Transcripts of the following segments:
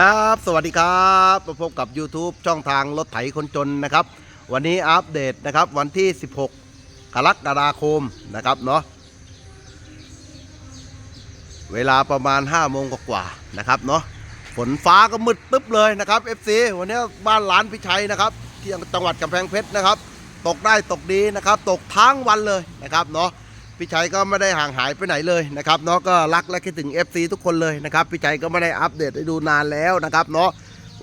ครับ สวัสดีครับมาพบกับ YouTube ช่องทางรถไถคนจนนะครับ วันนี้อัปเดตนะครับวันที่ 16 กรกฎาคมนะครับเนาะเวลาประมาณ 5 โมงกว่าๆนะครับเนาะฝนฟ้าก็มืดตึ๊บเลยนะครับ FC วันนี้บ้านหลานพิชัยนะครับ ที่จังหวัดกำแพงเพชรนะครับ ตกได้ตกดีนะครับ ตกทั้งวันเลยนะครับเนาะ พี่ชัยก็ไม่ได้ห่างหายไปไหนเลยนะครับเนาะก็รักและคิดถึง FC ทุกคนเลยนะครับพี่ชัยก็ไม่ได้อัปเดตให้ดูนานแล้วนะครับเนาะ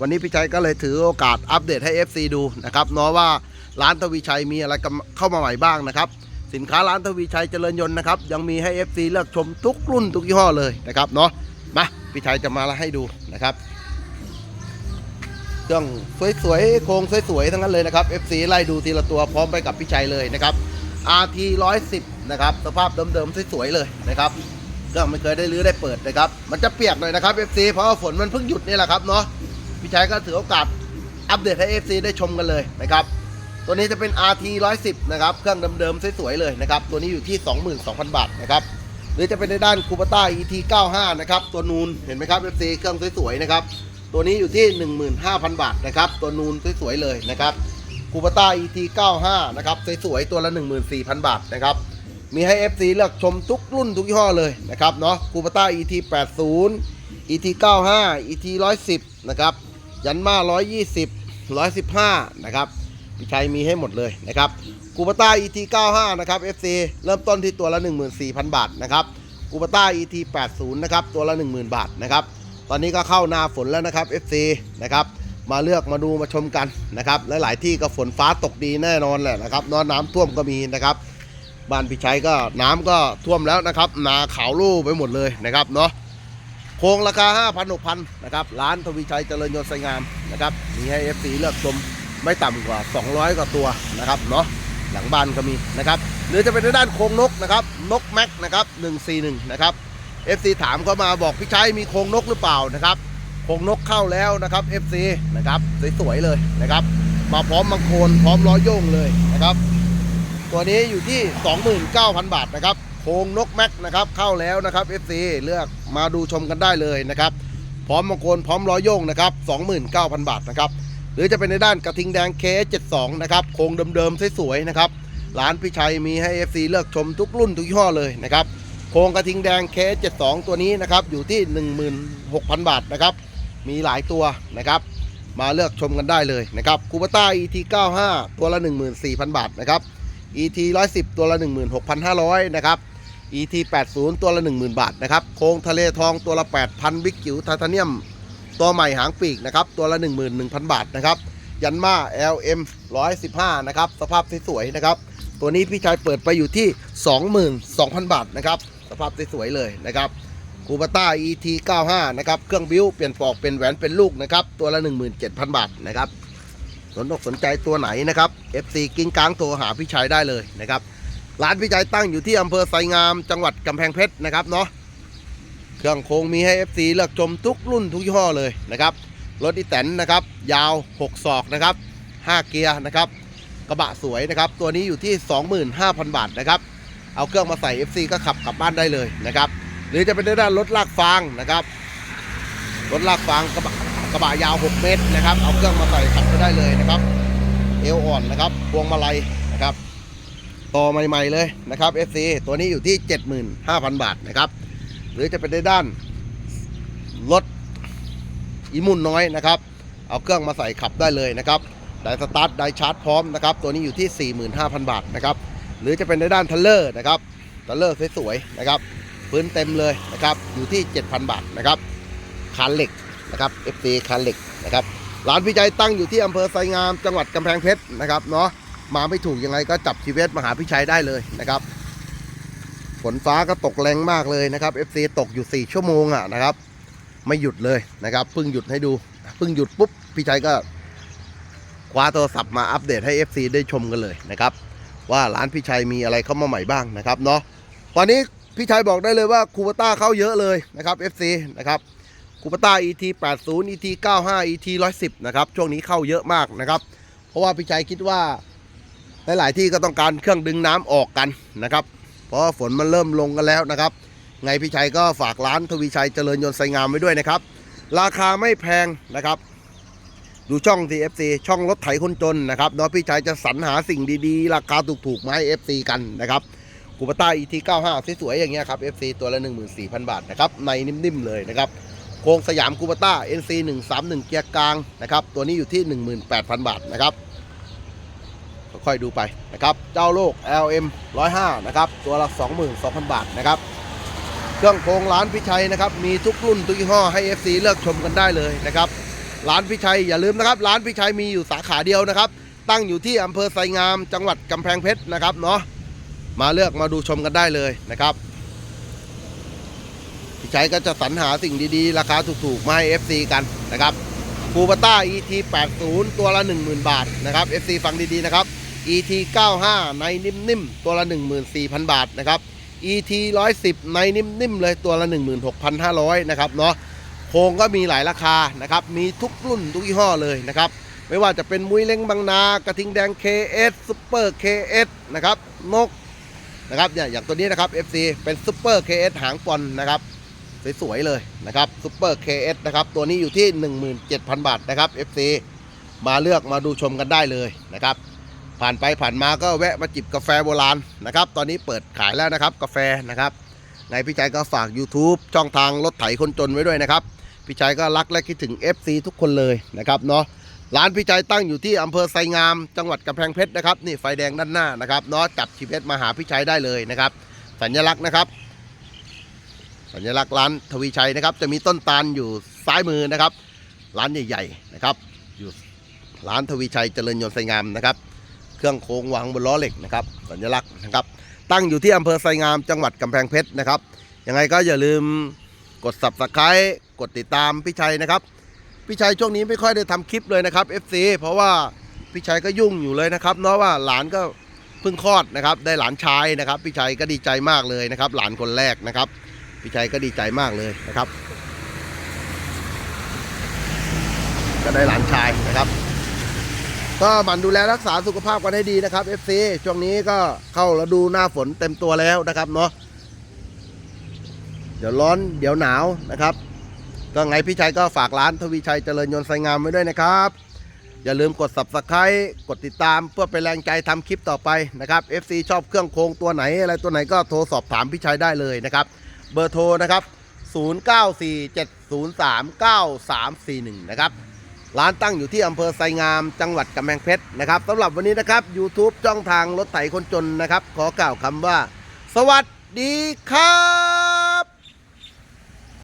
วันนี้พี่ชัยก็เลยถือโอกาสอัปเดตให้ FC ดูนะครับเนาะว่าร้านทวีชัยมีอะไรเข้ามาใหม่บ้างนะครับสินค้าร้านทวีชัยเจริญยนต์นะครับยังมีให้ FC เลือกชมทุกรุ่นทุกยี่ห้อเลยนะครับเนาะมาพี่ชัยจะมาให้ดูนะครับเครื่องสวยๆโครงสวยๆทั้งนั้นเลยนะครับ FC ไล่ดูทีละตัวพร้อมไปกับพี่ชัยเลยนะครับ RT 110 นะครับสภาพเดิมๆสวยๆเลยนะครับก็ไม่เคยได้รื้อได้เปิดนะครับ มันจะเปียกหน่อยนะครับ FC เพราะว่าฝนมันเพิ่งหยุดนี่แหละครับเนาะพี่ชัยก็ถือโอกาสอัปเดตให้ FC ได้ชมกันเลยนะครับตัวนี้จะเป็น RT 110นะครับเครื่องเดิมๆสวยๆเลยนะครับตัวนี้อยู่ที่ 22,000 บาทนะครับหรือจะเป็นในด้านคูปต้า ET 95นะครับตัวนูนเห็นไหมครับ FC เครื่องสวยๆนะครับตัวนี้อยู่ที่ 15,000 บาทนะครับตัวนูนสวยๆเลยนะครับคูปต้า ET 95นะครับสวยๆตัวละ 14,000 บาทนะครับ มีให้ FC เลือกชมทุกรุ่นทุกยี่ห้อเลยนะครับเนาะคูปต้า ET 80 ET 95 ET 110นะครับยันมา 120 115นะครับพี่ชัยมีให้หมดเลยนะครับคูปต้า ET 95นะครับ FC เริ่มต้นที่ตัวละ 14,000 บาทนะครับคูปต้า ET 80นะครับตัวละ 10,000 บาทนะครับตอนนี้ก็เข้าหน้าฝนแล้วนะครับ FC นะครับมาเลือกมาดูมาชมกันนะครับหลายๆที่ก็ฝนฟ้าตกดีแน่นอนแหละนะครับนอนน้ำท่วมก็มีนะครับ บ้านพี่ชัยก็น้ำก็ท่วมแล้วนะครับ นาขาวลู่ไปหมดเลยนะครับเนาะโครงราคา 5,000 6,000นะครับร้านทวีชัยเจริญยนต์ไซงามนะครับมีให้ FC เลือกชมไม่ต่ำกว่า 200 กว่าตัวนะครับเนาะหลังบ้านก็มีนะครับหรือจะเป็นในด้านโครงนกนะครับนกแม็กนะครับ141นะครับ FC ถามเข้ามาบอกพี่ชัยมีโครงนกหรือเปล่านะครับโคงนกเข้าแล้วนะครับ FC นะครับสวยๆเลยนะครับ มาพร้อมมังโคนพร้อมล้อโย่งเลยนะครับ ตัวนี้อยู่ที่ 29,000 บาทนะครับโคงนกแม็กนะครับเข้าแล้วนะครับ FC เลือกมาดูชมกันได้เลยนะครับพร้อมมังคนพร้อมล้อโยงนะครับ29,000 บาทนะครับหรือจะเป็นในด้านกระทิงแดง K72 นะครับโครงเดิมๆสวยๆนะครับร้านพี่ชัยมีให้ FC เลือกชมทุกรุ่นทุกยี่ห้อเลยนะครับโครงกระทิงแดง K72 ตัวนี้นะครับอยู่ที่ 16,000 บาทนะครับมีหลายตัวนะครับมาเลือกชมกันได้เลยนะครับคูปต้า ET 95 ตัวละ 14,000 บาทนะครับ ET 110 ตัวละ 16,500 นะครับ ET 80 ตัวละ 10,000 บาทนะครับ โครงทะเลทองตัวละ 8,000 บิ๊กจิ๋วไทเทเนียม ตัวใหม่หางปีกนะครับ ตัวละ 11,000 บาทนะครับ ยันมา LM 115 นะครับ สภาพสวยๆนะครับ ตัวนี้พี่ชายเปิดไปอยู่ที่ 22,000 บาทนะครับ สภาพสวยๆเลยนะครับคูปต้า ET 95 นะครับ เครื่องบิ้ว เปลี่ยนปอกเป็นแหวนเป็นลูกนะครับ ตัวละ 17,000 บาทนะครับ สนอกสนใจตัวไหนนะครับ FC กิ้งก้างโทรหาพี่ชัยได้เลยนะครับ ร้านพี่ชัยตั้งอยู่ที่อำเภอไซงามจังหวัดกำแพงเพชรนะครับเนาะเครื่องโครงมีให้ FC เลือกชมทุกรุ่นทุกยี่ห้อเลยนะครับรถอีแตนนะครับยาว 6 ศอกนะครับ 5 เกียร์นะครับ กระบะสวยนะครับ ตัวนี้อยู่ที่ 25,000 บาทนะครับ เอาเครื่องมาใส่ FC ก็ขับกลับบ้านได้เลยนะครับ หรือจะเป็นในด้านรถลากฟางนะครับ รถลากฟางกระบะ กระบะยาว 6 เมตรนะครับ เอาเครื่องมาใส่ขับไปได้เลยนะครับ เอวอ่อนนะครับ พวงมาลัยนะครับต่อใหม่ๆเลยนะครับ FC ตัวนี้อยู่ที่ 75,000 บาทนะครับ หรือจะเป็นในด้านรถอีมุนน้อยนะครับ เอาเครื่องมาใส่ขับได้เลยนะครับได้สตาร์ทได้ชาร์จพร้อมนะครับ ตัวนี้อยู่ที่ 45,000 บาทนะครับ หรือจะเป็นในด้านทัลเลอร์นะครับทัลเลอร์สวยๆนะครับ พื้นเต็มเลยนะครับ อยู่ที่ 7,000 บาทนะครับคานเหล็ก นะครับ FT คานเหล็กนะครับร้านพี่ใจตั้งอยู่ที่อำเภอไซงามจังหวัดกำแพงเพชรนะครับเนาะมาไม่ถูกยังไงก็จับชีเวิตมาหาพี่ชัยได้เลยนะครับฝนฟ้าก็ตกแรงมากเลยนะครับ FC ตกอยู่ 4 ชั่วโมงอะนะครับ ไม่หยุดเลยนะครับเพิ่งหยุดให้ดูเพิ่งหยุดปุ๊บพี่ชัยก็คว้าโทรศัพท์มาอัปเดตให้ FC ได้ชมกันเลยนะครับ ว่าร้านพี่ชัยมีอะไรเข้ามาใหม่บ้างนะครับเนาะตอนนี้พี่ชัยบอกได้เลยว่าคูปต้าเข้าเยอะเลยนะครับ FC นะครับ คูปต้า ET 80 ET 95 ET 110 นะครับ ช่วงนี้เข้าเยอะมากนะครับ เพราะว่าพี่ชัยคิดว่า หลาย ๆ ที่ก็ต้องการเครื่องดึงน้ำออกกันนะครับ เพราะาฝนมันเริ่มลงกันแล้วนะครับ ไงพี่ชัยก็ฝากร้านทวีชัยเจริญยนต์ไซงามไว้ด้วยนะครับ ราคาไม่แพงนะครับ ดูช่อง TFC ช่องรถไถคนจนนะครับเนาะพี่ชายจะสรรหาสิ่งดี ๆ ราคาถูก ๆ มาให้ FC กันนะครับคูปต้า ET 95 สวยๆอย่างเงี้ยครับ FC ตัวละ 14,000 บาทนะครับ ในนิ่ม ๆ เลยนะครับ โครงสยามคูปต้า NC 131เกียร์กลางนะครับตัวนี้อยู่ที่ 18,000 บาทนะครับค่อยๆดูไปนะครับเจ้าโลก LM 105นะครับตัวละ 22,000 บาทนะครับเครื่องโครงร้านพิชัยนะครับมีทุกรุ่นทุกยี่ห้อให้ FC เลือกชมกันได้เลยนะครับร้านพิชัยอย่าลืมนะครับร้านพิชัยมีอยู่สาขาเดียวนะครับ ตั้งอยู่ที่อำเภอไซงาม จังหวัดกำแพงเพชรนะครับเนาะมาเลือกมาดูชมกันได้เลยนะครับ พิชัยก็จะสรรหาสิ่งดีๆ ราคาถูกๆ มาให้ FC กันนะครับคูปต้า ET 80ตัวละ 10,000 บาทนะครับ FC ฟังดีๆนะครับ ET 95 ในนิ่มๆ ตัวละ 14,000 บาทนะครับ ET 110 ในนิ่มๆ เลยตัวละ 16,500 นะครับเนาะโครงก็มีหลายราคานะครับ มีทุกรุ่นทุกยี่ห้อเลยนะครับ ไม่ว่าจะเป็นมุ้ยเล้งบางนากระทิงแดง KS ซุปเปอร์ KS นะครับนกนะครับเนี่ยอย่างตัวนี้นะครับ FC เป็นซุปเปอร์ KS หางปอนนะครับ สวยๆเลยนะครับซุปเปอร์ KS นะครับ ตัวนี้อยู่ที่ 17,000 บาทนะครับ FC มาเลือกมาดูชมกันได้เลยนะครับ ผ่านไปผ่านมาก็แวะมาจิบกาแฟโบราณนะครับ ตอนนี้เปิดขายแล้วนะครับกาแฟนะครับในพี่ชัยก็ฝาก YouTube ช่องทางรถไถคนจนไว้ด้วยนะครับพี่ชัยก็รักและคิดถึง FC ทุกคนเลยนะครับเนาะร้านพี่ชัยตั้งอยู่ที่อำเภอไซงาม จังหวัดกำแพงเพชรนะครับนี่ไฟแดงด้านหน้านะครับเนาะจับชีเพชรมาหาพี่ชัยได้เลยนะครับ สัญลักษณ์นะครับ สัญลักษณ์ร้านทวีชัยนะครับ จะมีต้นตาลอยู่ซ้ายมือนะครับ ร้านใหญ่ๆนะครับ อยู่ร้านทวีชัยเจริญยนต์ไซงามนะครับ เครื่องโค้งวางบนล้อเหล็กนะครับ สัญลักษณ์นะครับ ตั้งอยู่ที่อำเภอไซงามจังหวัดกำแพงเพชรนะครับยังไงก็อย่าลืมกด subscribe กดติดตามพี่ชัยนะครับพี่ชัยช่วงนี้ไม่ค่อยได้ทำคลิปเลยนะครับ FC เพราะว่าพี่ชัยก็ยุ่งอยู่เลยนะครับเนาะว่าหลานก็เพิ่งคลอดนะครับ ได้หลานชายนะครับ พี่ชัยก็ดีใจมากเลยนะครับ หลานคนแรกนะครับ พี่ชัยก็ดีใจมากเลยนะครับ ก็ได้หลานชายนะครับ ก็หมั่นดูแลรักษาสุขภาพกันให้ดีนะครับ FC ช่วงนี้ก็เข้าฤดูหน้าฝนเต็มตัวแล้วนะครับเนาะเดี๋ยวร้อนเดี๋ยวหนาวนะครับก็ไงพี่ชัยก็ฝากร้านทวีชัยเจริญยนต์ไซงามไว้ด้วยนะครับ อย่าลืมกด subscribe กดติดตามเพื่อเป็นแรงใจทำคลิปต่อไปนะครับ FC ชอบเครื่องโครงตัวไหนอะไรตัวไหนก็โทรสอบถามพี่ชัยได้เลยนะครับ เบอร์โทรนะครับ 0947039341 นะครับ ร้านตั้งอยู่ที่อำเภอไซงาม จังหวัดกำแพงเพชรนะครับสำหรับวันนี้นะครับ YouTube ช่องทางรถไถคนจนนะครับ ขอกล่าวคำว่า สวัสดีครับ